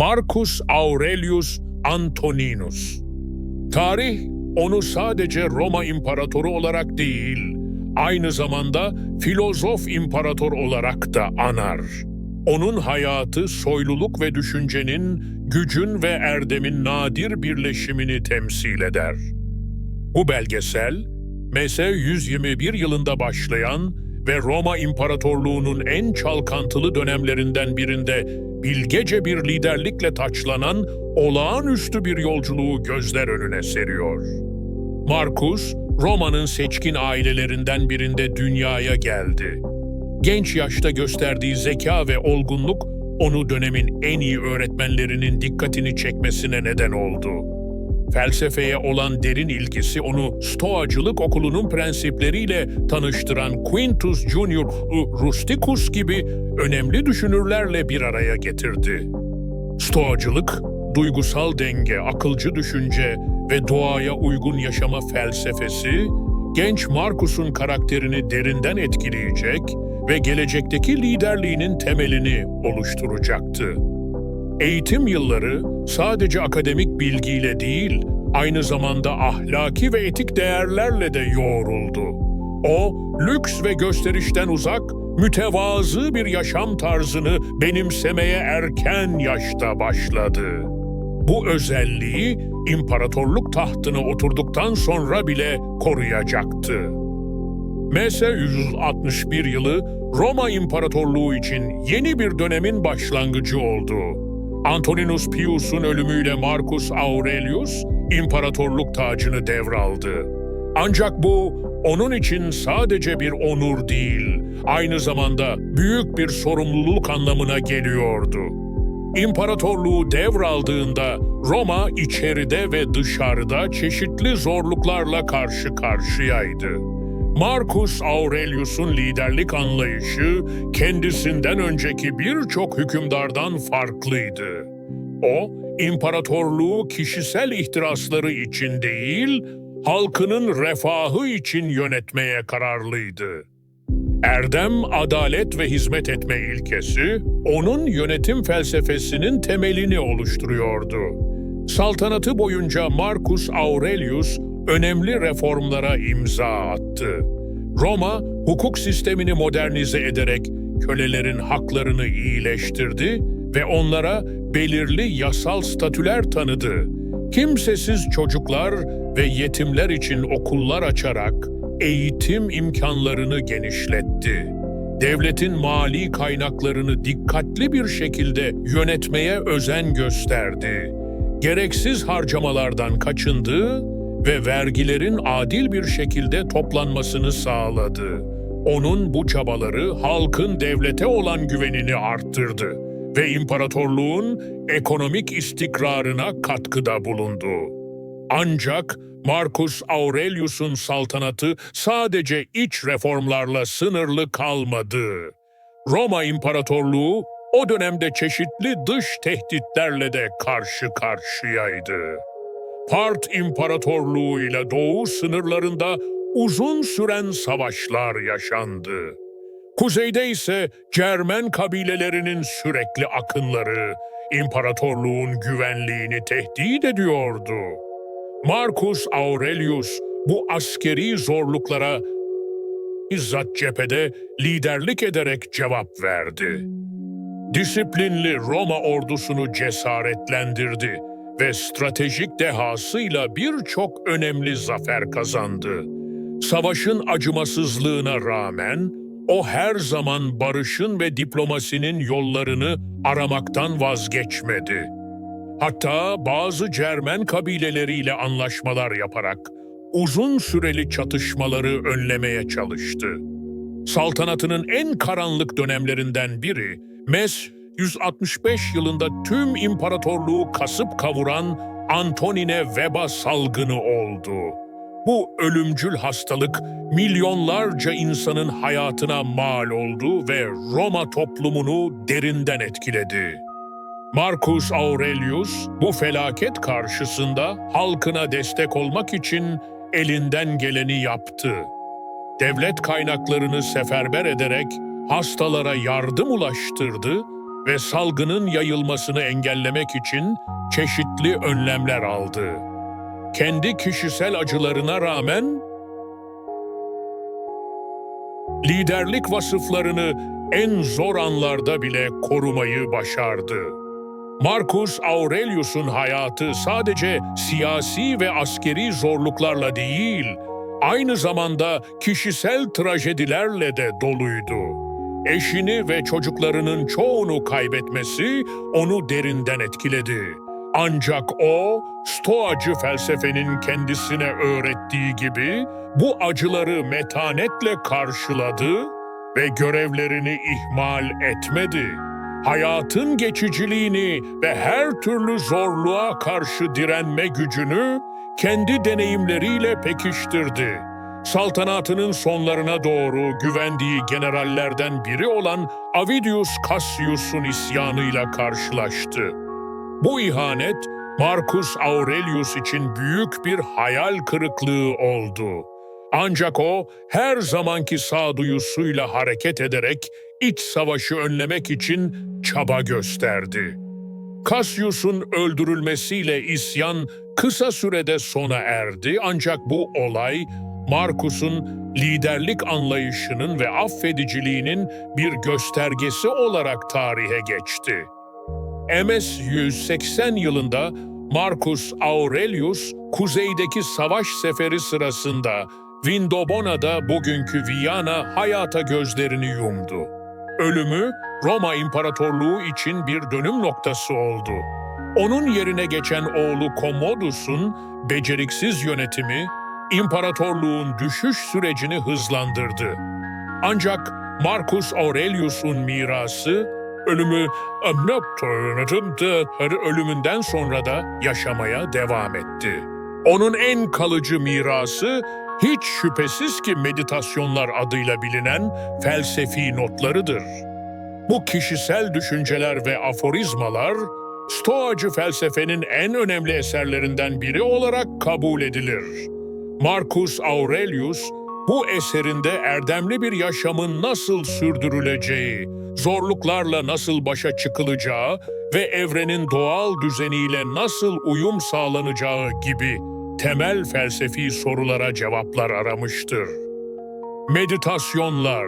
Marcus Aurelius Antoninus. Tarih onu sadece Roma İmparatoru olarak değil, aynı zamanda filozof imparator olarak da anar. Onun hayatı soyluluk ve düşüncenin, gücün ve erdemin nadir birleşimini temsil eder. Bu belgesel, MS 121 yılında başlayan ve Roma İmparatorluğu'nun en çalkantılı dönemlerinden birinde bilgece bir liderlikle taçlanan olağanüstü bir yolculuğu gözler önüne seriyor. Marcus, Roma'nın seçkin ailelerinden birinde dünyaya geldi. Genç yaşta gösterdiği zeka ve olgunluk onu dönemin en iyi öğretmenlerinin dikkatini çekmesine neden oldu. Felsefeye olan derin ilgisi onu Stoacılık okulunun prensipleriyle tanıştıran Quintus Junior Rusticus gibi önemli düşünürlerle bir araya getirdi. Stoacılık, duygusal denge, akılcı düşünce ve doğaya uygun yaşama felsefesi, genç Marcus'un karakterini derinden etkileyecek ve gelecekteki liderliğinin temelini oluşturacaktı. Eğitim yılları sadece akademik bilgiyle değil, aynı zamanda ahlaki ve etik değerlerle de yoğruldu. O, lüks ve gösterişten uzak, mütevazı bir yaşam tarzını benimsemeye erken yaşta başladı. Bu özelliği imparatorluk tahtına oturduktan sonra bile koruyacaktı. MS 161 yılı Roma İmparatorluğu için yeni bir dönemin başlangıcı oldu. Antoninus Pius'un ölümüyle Marcus Aurelius imparatorluk tacını devraldı. Ancak bu onun için sadece bir onur değil, aynı zamanda büyük bir sorumluluk anlamına geliyordu. İmparatorluğu devraldığında Roma içeride ve dışarıda çeşitli zorluklarla karşı karşıyaydı. Marcus Aurelius'un liderlik anlayışı kendisinden önceki birçok hükümdardan farklıydı. O, imparatorluğu kişisel ihtirasları için değil, halkının refahı için yönetmeye kararlıydı. Erdem, adalet ve hizmet etme ilkesi, onun yönetim felsefesinin temelini oluşturuyordu. Saltanatı boyunca Marcus Aurelius önemli reformlara imza attı. Roma, hukuk sistemini modernize ederek kölelerin haklarını iyileştirdi ve onlara belirli yasal statüler tanıdı. Kimsesiz çocuklar ve yetimler için okullar açarak eğitim imkanlarını genişletti. Devletin mali kaynaklarını dikkatli bir şekilde yönetmeye özen gösterdi. Gereksiz harcamalardan kaçındı ve vergilerin adil bir şekilde toplanmasını sağladı. Onun bu çabaları halkın devlete olan güvenini arttırdı ve imparatorluğun ekonomik istikrarına katkıda bulundu. Ancak Marcus Aurelius'un saltanatı sadece iç reformlarla sınırlı kalmadı. Roma İmparatorluğu o dönemde çeşitli dış tehditlerle de karşı karşıyaydı. Part İmparatorluğu ile Doğu sınırlarında uzun süren savaşlar yaşandı. Kuzeyde ise Cermen kabilelerinin sürekli akınları imparatorluğun güvenliğini tehdit ediyordu. Marcus Aurelius bu askeri zorluklara bizzat cephede liderlik ederek cevap verdi. Disiplinli Roma ordusunu cesaretlendirdi ve stratejik dehasıyla birçok önemli zafer kazandı. Savaşın acımasızlığına rağmen o her zaman barışın ve diplomasinin yollarını aramaktan vazgeçmedi. Hatta bazı Cermen kabileleriyle anlaşmalar yaparak uzun süreli çatışmaları önlemeye çalıştı. Saltanatının en karanlık dönemlerinden biri, Mes 165 yılında tüm imparatorluğu kasıp kavuran Antonine veba salgını oldu. Bu ölümcül hastalık milyonlarca insanın hayatına mal oldu ve Roma toplumunu derinden etkiledi. Marcus Aurelius bu felaket karşısında halkına destek olmak için elinden geleni yaptı. Devlet kaynaklarını seferber ederek hastalara yardım ulaştırdı ve salgının yayılmasını engellemek için çeşitli önlemler aldı. Kendi kişisel acılarına rağmen liderlik vasıflarını en zor anlarda bile korumayı başardı. Marcus Aurelius'un hayatı sadece siyasi ve askeri zorluklarla değil, aynı zamanda kişisel trajedilerle de doluydu. Eşini ve çocuklarının çoğunu kaybetmesi onu derinden etkiledi. Ancak o, Stoacı felsefenin kendisine öğrettiği gibi bu acıları metanetle karşıladı ve görevlerini ihmal etmedi. Hayatın geçiciliğini ve her türlü zorluğa karşı direnme gücünü kendi deneyimleriyle pekiştirdi. Saltanatının sonlarına doğru güvendiği generallerden biri olan Avidius Cassius'un isyanıyla karşılaştı. Bu ihanet Marcus Aurelius için büyük bir hayal kırıklığı oldu. Ancak o her zamanki sağduyusuyla hareket ederek iç savaşı önlemek için çaba gösterdi. Cassius'un öldürülmesiyle isyan kısa sürede sona erdi ancak bu olay Marcus'un liderlik anlayışının ve affediciliğinin bir göstergesi olarak tarihe geçti. MS 180 yılında Marcus Aurelius kuzeydeki savaş seferi sırasında Vindobona'da bugünkü Viyana hayata gözlerini yumdu. Ölümü Roma İmparatorluğu için bir dönüm noktası oldu. Onun yerine geçen oğlu Commodus'un beceriksiz yönetimi imparatorluğun düşüş sürecini hızlandırdı. Ancak Marcus Aurelius'un mirası ölümü ölümünden sonra da yaşamaya devam etti. Onun en kalıcı mirası hiç şüphesiz ki meditasyonlar adıyla bilinen felsefi notlarıdır. Bu kişisel düşünceler ve aforizmalar Stoacı felsefenin en önemli eserlerinden biri olarak kabul edilir. Marcus Aurelius bu eserinde erdemli bir yaşamın nasıl sürdürüleceği, zorluklarla nasıl başa çıkılacağı ve evrenin doğal düzeniyle nasıl uyum sağlanacağı gibi temel felsefi sorulara cevaplar aramıştır. Meditasyonlar,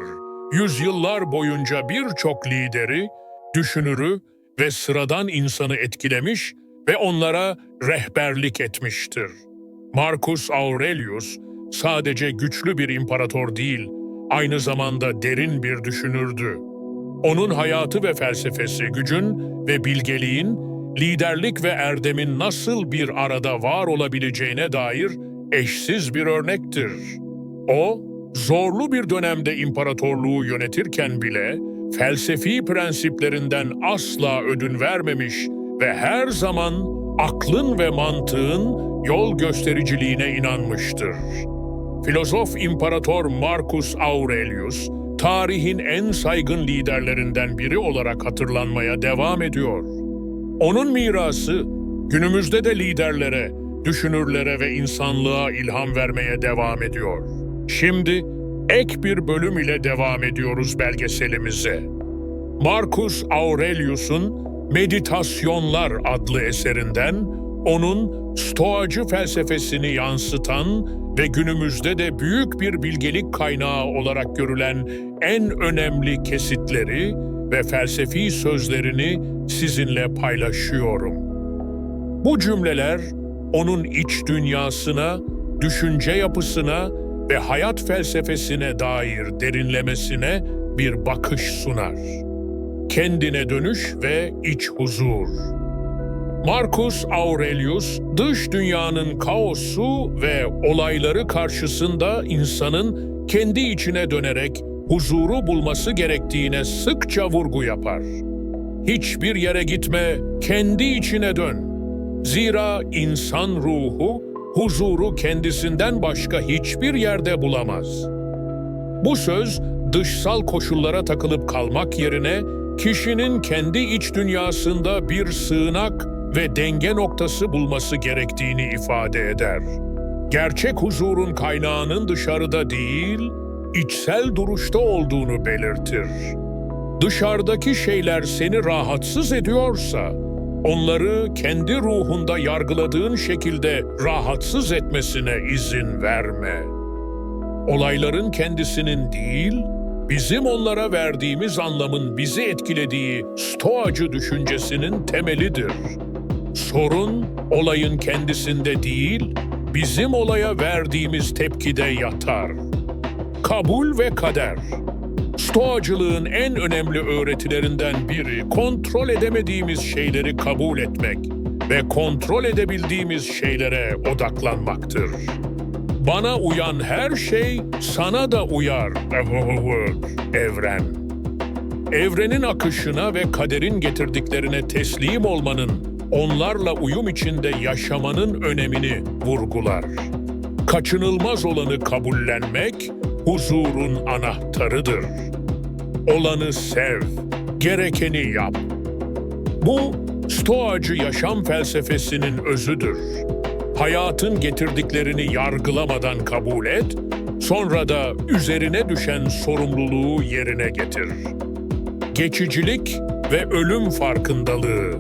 yüzyıllar boyunca birçok lideri, düşünürü ve sıradan insanı etkilemiş ve onlara rehberlik etmiştir. Marcus Aurelius sadece güçlü bir imparator değil, aynı zamanda derin bir düşünürdü. Onun hayatı ve felsefesi gücün ve bilgeliğin, liderlik ve erdemin nasıl bir arada var olabileceğine dair eşsiz bir örnektir. O, zorlu bir dönemde imparatorluğu yönetirken bile felsefi prensiplerinden asla ödün vermemiş ve her zaman aklın ve mantığın yol göstericiliğine inanmıştır. Filozof İmparator Marcus Aurelius, tarihin en saygın liderlerinden biri olarak hatırlanmaya devam ediyor. Onun mirası günümüzde de liderlere, düşünürlere ve insanlığa ilham vermeye devam ediyor. Şimdi ek bir bölüm ile devam ediyoruz belgeselimize. Marcus Aurelius'un Meditasyonlar adlı eserinden onun Stoacı felsefesini yansıtan ve günümüzde de büyük bir bilgelik kaynağı olarak görülen en önemli kesitleri ve felsefi sözlerini sizinle paylaşıyorum. Bu cümleler onun iç dünyasına, düşünce yapısına ve hayat felsefesine dair derinlemesine bir bakış sunar. Kendine dönüş ve iç huzur. Marcus Aurelius, dış dünyanın kaosu ve olayları karşısında insanın kendi içine dönerek huzuru bulması gerektiğine sıkça vurgu yapar. Hiçbir yere gitme, kendi içine dön. Zira insan ruhu huzuru kendisinden başka hiçbir yerde bulamaz. Bu söz dışsal koşullara takılıp kalmak yerine kişinin kendi iç dünyasında bir sığınak ve denge noktası bulması gerektiğini ifade eder. Gerçek huzurun kaynağının dışarıda değil, içsel duruşta olduğunu belirtir. Dışarıdaki şeyler seni rahatsız ediyorsa, onları kendi ruhunda yargıladığın şekilde rahatsız etmesine izin verme. Olayların kendisinin değil, bizim onlara verdiğimiz anlamın bizi etkilediği stoacı düşüncesinin temelidir. Sorun olayın kendisinde değil, bizim olaya verdiğimiz tepkide yatar. Kabul ve kader. Stoacılığın en önemli öğretilerinden biri kontrol edemediğimiz şeyleri kabul etmek ve kontrol edebildiğimiz şeylere odaklanmaktır. Bana uyan her şey sana da uyar. Evren. Evrenin akışına ve kaderin getirdiklerine teslim olmanın, onlarla uyum içinde yaşamanın önemini vurgular. Kaçınılmaz olanı kabullenmek huzurun anahtarıdır. Olanı sev, gerekeni yap. Bu Stoacı yaşam felsefesinin özüdür. Hayatın getirdiklerini yargılamadan kabul et, sonra da üzerine düşen sorumluluğu yerine getir. Geçicilik ve ölüm farkındalığı.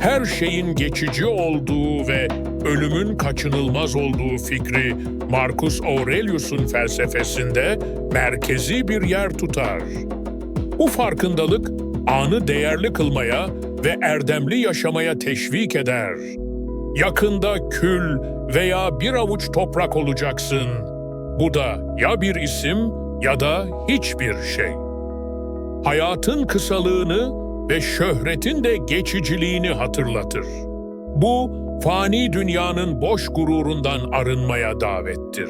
Her şeyin geçici olduğu ve ölümün kaçınılmaz olduğu fikri Marcus Aurelius'un felsefesinde merkezi bir yer tutar. Bu farkındalık anı değerli kılmaya ve erdemli yaşamaya teşvik eder. Yakında kül veya bir avuç toprak olacaksın. Bu da ya bir isim ya da hiçbir şey. Hayatın kısalığını ve şöhretin de geçiciliğini hatırlatır. Bu, fani dünyanın boş gururundan arınmaya davettir.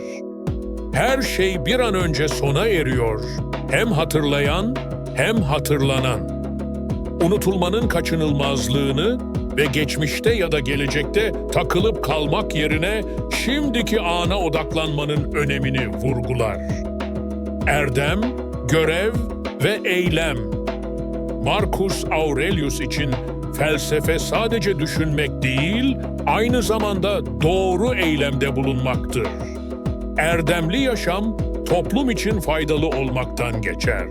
Her şey bir an önce sona eriyor. Hem hatırlayan hem hatırlanan. Unutulmanın kaçınılmazlığını ve geçmişte ya da gelecekte takılıp kalmak yerine şimdiki ana odaklanmanın önemini vurgular. Erdem, görev ve eylem. Marcus Aurelius için felsefe sadece düşünmek değil, aynı zamanda doğru eylemde bulunmaktır. Erdemli yaşam toplum için faydalı olmaktan geçer.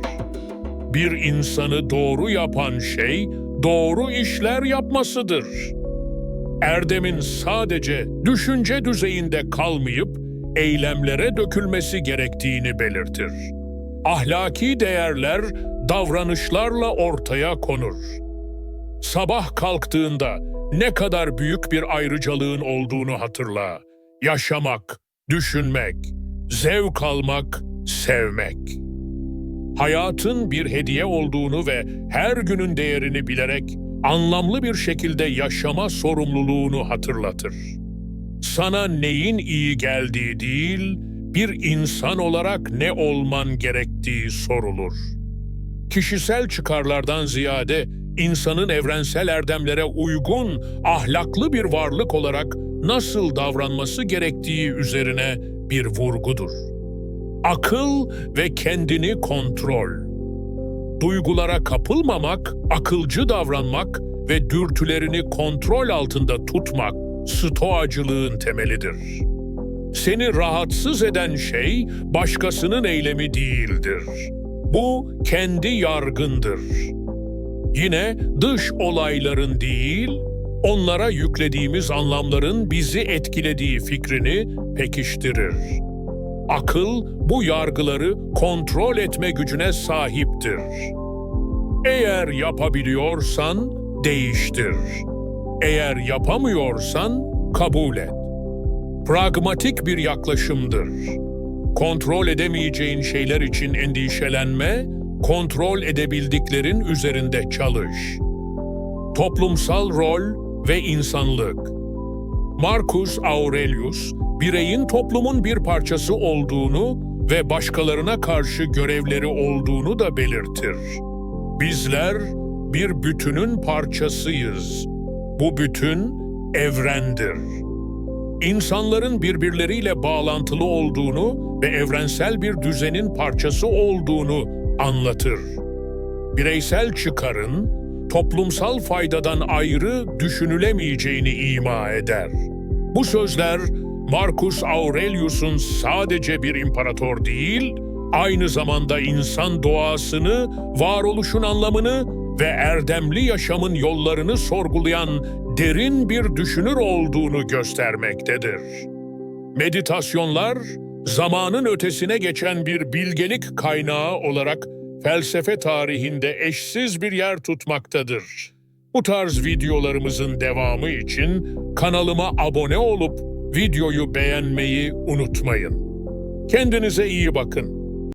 Bir insanı doğru yapan şey doğru işler yapmasıdır. Erdemin sadece düşünce düzeyinde kalmayıp eylemlere dökülmesi gerektiğini belirtir. Ahlaki değerler davranışlarla ortaya konur. Sabah kalktığında ne kadar büyük bir ayrıcalığın olduğunu hatırla. Yaşamak, düşünmek, zevk almak, sevmek. Hayatın bir hediye olduğunu ve her günün değerini bilerek anlamlı bir şekilde yaşama sorumluluğunu hatırlatır. Sana neyin iyi geldiği değil, bir insan olarak ne olman gerektiği sorulur. Kişisel çıkarlardan ziyade insanın evrensel erdemlere uygun, ahlaklı bir varlık olarak nasıl davranması gerektiği üzerine bir vurgudur. Akıl ve kendini kontrol. Duygulara kapılmamak, akılcı davranmak ve dürtülerini kontrol altında tutmak stoacılığın temelidir. Seni rahatsız eden şey başkasının eylemi değildir. Bu kendi yargındır. Yine dış olayların değil, onlara yüklediğimiz anlamların bizi etkilediği fikrini pekiştirir. Akıl bu yargıları kontrol etme gücüne sahiptir. Eğer yapabiliyorsan değiştir. Eğer yapamıyorsan kabul et. Pragmatik bir yaklaşımdır. Kontrol edemeyeceğin şeyler için endişelenme, kontrol edebildiklerin üzerinde çalış. Toplumsal rol ve insanlık. Marcus Aurelius, bireyin toplumun bir parçası olduğunu ve başkalarına karşı görevleri olduğunu da belirtir. Bizler bir bütünün parçasıyız. Bu bütün evrendir. İnsanların birbirleriyle bağlantılı olduğunu ve evrensel bir düzenin parçası olduğunu anlatır. Bireysel çıkarın toplumsal faydadan ayrı düşünülemeyeceğini ima eder. Bu sözler Marcus Aurelius'un sadece bir imparator değil, aynı zamanda insan doğasını, varoluşun anlamını ve erdemli yaşamın yollarını sorgulayan derin bir düşünür olduğunu göstermektedir. Meditasyonlar, zamanın ötesine geçen bir bilgelik kaynağı olarak felsefe tarihinde eşsiz bir yer tutmaktadır. Bu tarz videolarımızın devamı için kanalıma abone olup videoyu beğenmeyi unutmayın. Kendinize iyi bakın.